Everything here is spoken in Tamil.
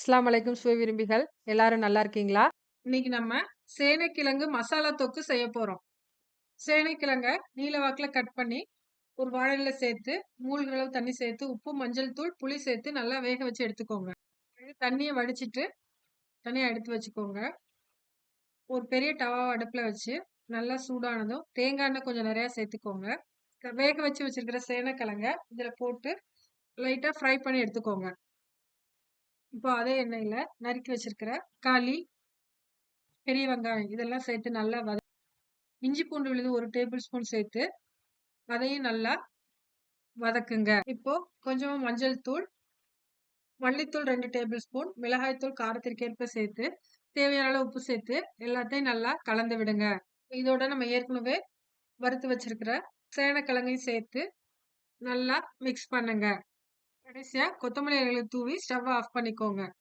இஸ்லாம் அலைக்கும் சுவை விரும்பிகள் எல்லாரும் நல்லா இருக்கீங்களா? இன்னைக்கு நம்ம சேனைக்கிழங்கு மசாலா தொக்கு செய்ய போறோம். சேனைக்கிழங்க நீலவாக்கில் கட் பண்ணி ஒரு வாழையில சேர்த்து மூழ்கிற அளவு தண்ணி சேர்த்து உப்பு, மஞ்சள் தூள், புளி சேர்த்து நல்லா வேக வச்சு எடுத்துக்கோங்க. தண்ணியை வடிச்சிட்டு தனியாக எடுத்து வச்சுக்கோங்க. ஒரு பெரிய டவா அடுப்பில் வச்சு நல்லா சூடானதும் தேங்காய் எண்ணெய் கொஞ்சம் நிறையா சேர்த்துக்கோங்க. வேக வச்சு வச்சிருக்கிற சேனைக்கிழங்க இதில் போட்டு லைட்டாக ஃப்ரை பண்ணி எடுத்துக்கோங்க. இப்போ அதே எண்ணெயில் நறுக்கி வச்சிருக்கிற களி பெரிய வெங்காயம் இதெல்லாம் சேர்த்து நல்லா வத இஞ்சி பூண்டு விழுது ஒரு டேபிள் ஸ்பூன் சேர்த்து அதையும் நல்லா வதக்குங்க. இப்போ கொஞ்சமா மஞ்சள் தூள், மல்லித்தூள் ரெண்டு டேபிள் ஸ்பூன், மிளகாய்த்தூள் காரத்திற்கேற்ப சேர்த்து தேவையான அளவு உப்பு சேர்த்து எல்லாத்தையும் நல்லா கலந்து விடுங்க. இதோட நம்ம ஏற்கனவே வறுத்து வச்சிருக்கிற சேனக்கிழங்கையும் சேர்த்து நல்லா மிக்ஸ் பண்ணுங்க. கடைசியா கொத்தமல்லி இலைகளை தூவி ஸ்டவ் ஆஃப் பண்ணிக்கோங்க.